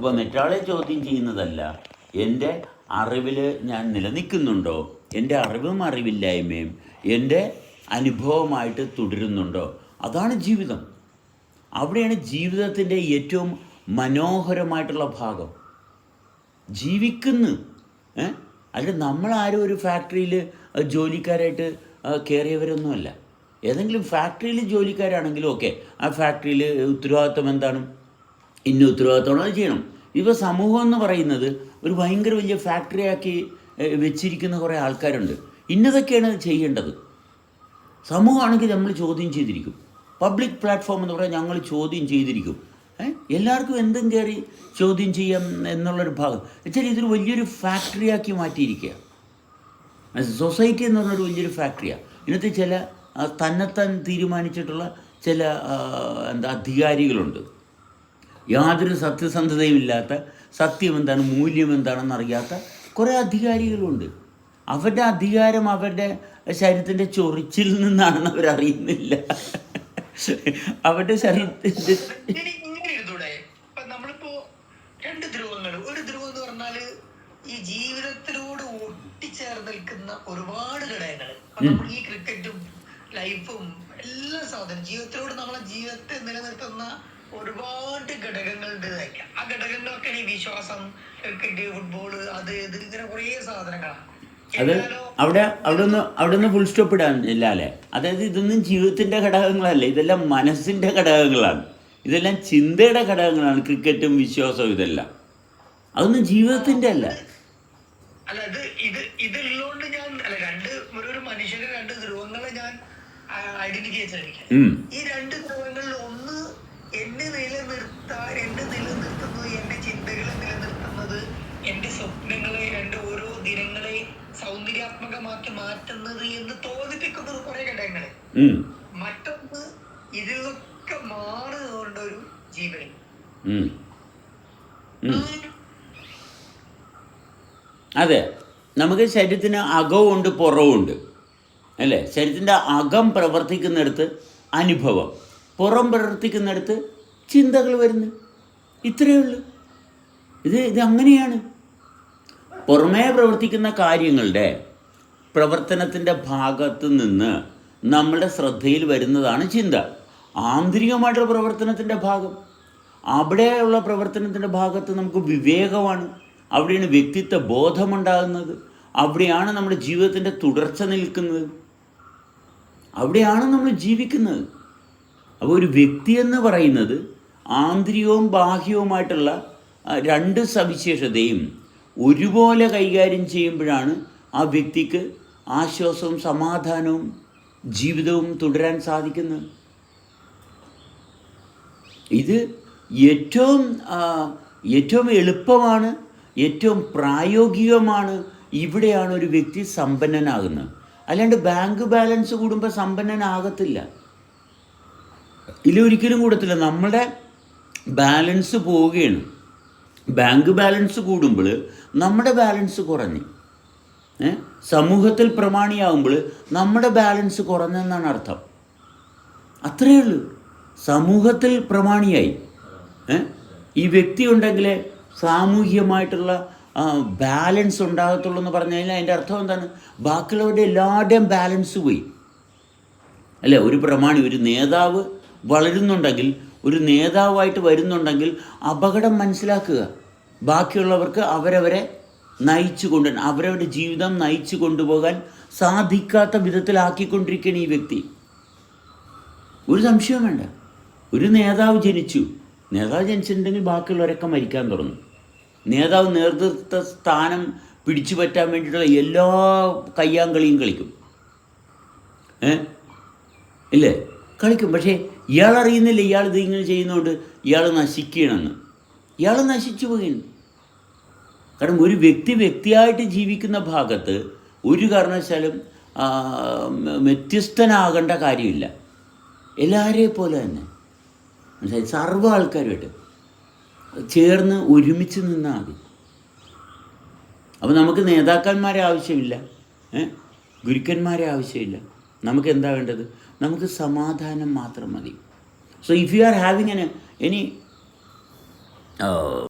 അപ്പോൾ നെറ്റാളെ ചോദ്യം ചെയ്യുന്നതല്ല എന്റെ അറിവിൽ ഞാൻ നിലനിൽക്കുന്നുണ്ടോ? എന്റെ അറിവും അറിവില്ലായ്മയും എന്റെ അനുഭവമായിട്ട് തുടരുന്നുണ്ടോ? അതാണ് ജീവിതം. അവിടെയാണ് ജീവിതത്തിന്റെ ഏറ്റവും മനോഹരമായിട്ടുള്ള ഭാഗം. ജീവിക്കുന്നു. അല്ല നമ്മളാരും ഒരു ഫാക്ടറിയിൽ ജോലിക്കാരായിട്ട് കയറിയവരൊന്നുമല്ല ഏതെങ്കിലും ഫാക്ടറിയിൽ ജോലിക്കാരാണെങ്കിലും ഓക്കെ ആ ഫാക്ടറിയിൽ ഉത്തരവാദിത്വം എന്താണ്? ഇന്ന ഉത്തരവാദിത്തോടെ അത് ചെയ്യണം. ഇപ്പോൾ സമൂഹം എന്ന് പറയുന്നത് ഒരു ഭയങ്കര വലിയ ഫാക്ടറിയാക്കി വെച്ചിരിക്കുന്ന കുറേ ആൾക്കാരുണ്ട്. ഇന്നതൊക്കെയാണ് ചെയ്യേണ്ടത്. സമൂഹമാണെങ്കിൽ നമ്മൾ ചോദ്യം ചെയ്തിരിക്കും. പബ്ലിക് പ്ലാറ്റ്ഫോം എന്ന് പറഞ്ഞാൽ ഞങ്ങൾ ചോദ്യം ചെയ്തിരിക്കും? എല്ലാവർക്കും എന്തും കയറി ചോദ്യം ചെയ്യാം എന്നുള്ളൊരു ഭാഗം. വെച്ചാൽ ഇതൊരു വലിയൊരു ഫാക്ടറിയാക്കി മാറ്റിയിരിക്കുക സൊസൈറ്റി എന്ന് പറഞ്ഞൊരു വലിയൊരു ഫാക്ടറിയാണ് ഇന്നത്തെ ചില തന്നെത്താൻ തീരുമാനിച്ചിട്ടുള്ള ചില എന്താ അധികാരികളുണ്ട്. യാതൊരു സത്യസന്ധതയും ഇല്ലാത്ത സത്യം എന്താണ് മൂല്യം എന്താണെന്ന് അറിയാത്ത കുറേ അധികാരികളുണ്ട്. അവരുടെ അധികാരം അവരുടെ ശരീരത്തിന്റെ ചൊറിച്ചിൽ നിന്നാണെന്ന് അവരറിയുന്നില്ല. അവരുടെ ശരീരത്തിന്റെ രണ്ട് ധ്രുവങ്ങൾ. ഒരു ധ്രുവം എന്ന് പറഞ്ഞാൽ ഈ ജീവിതത്തിനോട് ഒട്ടിച്ചേർന്ന് നിൽക്കുന്ന ഒരുപാട് ഘടകങ്ങൾ. നമ്മൾ ഈ ക്രിക്കറ്റും ലൈഫും എല്ലാ സാധനം. ജീവിതത്തിലൂടെ നമ്മളെ ജീവിതത്തെ നിലനിർത്തുന്ന ഒരുപാട് ഘടകങ്ങളുണ്ട് ആ ഘടകങ്ങളൊക്കെ ഈ വിശ്വാസം ക്രിക്കറ്റ് ഫുട്ബോൾ അത് ഇത് ഇങ്ങനെ കുറേ സാധനങ്ങളാണ് അത് അവിടെ അവിടെ നിന്ന് അവിടെ നിന്ന് ഫുൾ സ്റ്റോപ്പ് ഇടാൻ ഇല്ല അല്ലേ? അതായത് ഇതൊന്നും ജീവിതത്തിന്റെ ഘടകങ്ങളല്ല ഇതെല്ലാം മനസ്സിന്റെ ഘടകങ്ങളാണ്. ഇതെല്ലാം ചിന്തയുടെ ഘടകങ്ങളാണ് ക്രിക്കറ്റും വിശ്വാസവും ഇതെല്ലാം. അതൊന്നും ജീവിതത്തിന്റെ അല്ല. അല്ല ഇത് ഇത് ഇതുള്ളതുകൊണ്ട് ഞാൻ അല്ല രണ്ട് ഒരു മനുഷ്യന്റെ രണ്ട് ധ്രുവങ്ങളെ ഞാൻ ഐഡന്റിഫൈ ചെയ്തിരിക്കാം ഈ രണ്ട് ധ്രുവങ്ങളിൽ ഒന്ന് എന്നെ നിലനിർത്താൻ എന്നെ നിലനിർത്തുന്നത് എന്റെ ചിന്തകളെ നിലനിർത്തുന്നത് എന്റെ സ്വപ്നങ്ങളെ എന്റെ ഓരോ ദിനങ്ങളെ സൗന്ദര്യാത്മകമാക്കി മാറ്റുന്നത് എന്ന് തോന്നിപ്പിക്കുന്നത് കുറെ ഘടകങ്ങളെ. മറ്റൊന്ന് ഇതിൽ നിന്നൊക്കെ മാറുകൊണ്ട ഒരു ജീവൻ. അതെ. നമുക്ക് ശരീരത്തിന് അകവുമുണ്ട് പുറവുമുണ്ട് അല്ലേ? ശരീരത്തിന്റെ അകം പ്രവർത്തിക്കുന്നിടത്ത് അനുഭവം. പുറം പ്രവർത്തിക്കുന്നിടത്ത് ചിന്തകൾ വരുന്നു. ഇത്രയേ ഉള്ളൂ. ഇത് ഇത് അങ്ങനെയാണ്. പുറമേ പ്രവർത്തിക്കുന്ന കാര്യങ്ങളുടെ പ്രവർത്തനത്തിന്റെ ഭാഗത്ത് നിന്ന് നമ്മുടെ ശ്രദ്ധയിൽ വരുന്നതാണ് ചിന്ത. ആന്തരികമായിട്ടുള്ള പ്രവർത്തനത്തിന്റെ ഭാഗം. അവിടെയുള്ള പ്രവർത്തനത്തിന്റെ ഭാഗത്ത് നമുക്ക് വിവേകമാണ്. അവിടെയാണ് വ്യക്തിത്വ ബോധമുണ്ടാകുന്നത്. അവിടെയാണ് നമ്മുടെ ജീവിതത്തിന്റെ തുടർച്ച നിൽക്കുന്നത്. അവിടെയാണ് നമ്മൾ ജീവിക്കുന്നത്. അപ്പോൾ ഒരു വ്യക്തി എന്ന് പറയുന്നത് ആന്തരികവും ബാഹ്യവുമായിട്ടുള്ള രണ്ട് സവിശേഷതയും ഒരുപോലെ കൈകാര്യം ചെയ്യുമ്പോഴാണ് ആ വ്യക്തിക്ക് ആശ്വാസവും സമാധാനവും ജീവിതവും തുടരാൻ സാധിക്കുന്നത്. ഇത് ഏറ്റവും ഏറ്റവും എളുപ്പമാണ് ഏറ്റവും പ്രായോഗികമാണ് ഇവിടെയാണ് ഒരു വ്യക്തി സമ്പന്നനാകുന്നത്. അല്ലാണ്ട് ബാങ്ക് ബാലൻസ് കൂടുമ്പോൾ സമ്പന്നനാകത്തില്ല. ഇതിലൊരിക്കലും കൂടത്തില്ല. നമ്മുടെ ബാലൻസ് പോവുകയാണ്. ബാങ്ക് ബാലൻസ് കൂടുമ്പോൾ നമ്മുടെ ബാലൻസ് കുറഞ്ഞു. സമൂഹത്തിൽ പ്രമാണിയാവുമ്പോൾ നമ്മുടെ ബാലൻസ് കുറഞ്ഞെന്നാണ് അർത്ഥം. അത്രയേ ഉള്ളൂ. സമൂഹത്തിൽ പ്രമാണിയായി. ഈ വ്യക്തി ഉണ്ടെങ്കിലേ സാമൂഹ്യമായിട്ടുള്ള ബാലൻസ് ഉണ്ടാകത്തുള്ളൂ എന്ന് പറഞ്ഞു കഴിഞ്ഞാൽ അതിന്റെ അർത്ഥം എന്താണ്? ബാക്കിയുള്ളവരുടെ എല്ലാവരുടെയും ബാലൻസ് പോയി. അല്ലേ? ഒരു പ്രമാണി ഒരു നേതാവ് വളരുന്നുണ്ടെങ്കിൽ ഒരു നേതാവായിട്ട് വരുന്നുണ്ടെങ്കിൽ അപകടം മനസ്സിലാക്കുക. ബാക്കിയുള്ളവർക്ക് അവരവരെ നയിച്ചു കൊണ്ട് അവരവരുടെ ജീവിതം നയിച്ചു കൊണ്ടുപോകാൻ സാധിക്കാത്ത വിധത്തിലാക്കിക്കൊണ്ടിരിക്കുകയാണ് ഈ വ്യക്തി. ഒരു സംശയവും വേണ്ട. ഒരു നേതാവ് ജനിച്ചു. നേതാവ് ജനിച്ചിട്ടുണ്ടെങ്കിൽ ബാക്കിയുള്ളവരൊക്കെ മരിക്കാൻ തുടങ്ങും. നേതാവ് നേതൃത്വ സ്ഥാനം പിടിച്ചു പറ്റാൻ വേണ്ടിയിട്ടുള്ള എല്ലാ കയ്യാങ്കളിയും കളിക്കും. ഏ? ഇല്ലേ? കളിക്കും. പക്ഷേ ഇയാൾ അറിയുന്നില്ല ഇയാൾ ഇത് ഇങ്ങനെ ചെയ്യുന്നതുകൊണ്ട് ഇയാൾ നശിക്കണമെന്ന് ഇയാൾ നശിച്ചു പോകുന്നു കാരണം ഒരു വ്യക്തി വ്യക്തിയായിട്ട് ജീവിക്കുന്ന ഭാഗത്ത് ഒരു കാരണവശാലും വ്യത്യസ്തനാകേണ്ട കാര്യമില്ല. എല്ലാവരെയും പോലെ തന്നെ. മനസ്സിലായി? സർവ ആൾക്കാരുമായിട്ട്. ചേർന്ന് ഒരുമിച്ച് നിന്നാൽ മതി. അപ്പോൾ നമുക്ക് നേതാക്കന്മാരെ ആവശ്യമില്ല. ഗുരുക്കന്മാരെ ആവശ്യമില്ല. നമുക്ക് എന്താ വേണ്ടത് നമുക്ക് സമാധാനം മാത്രം മതി. So if you are having an any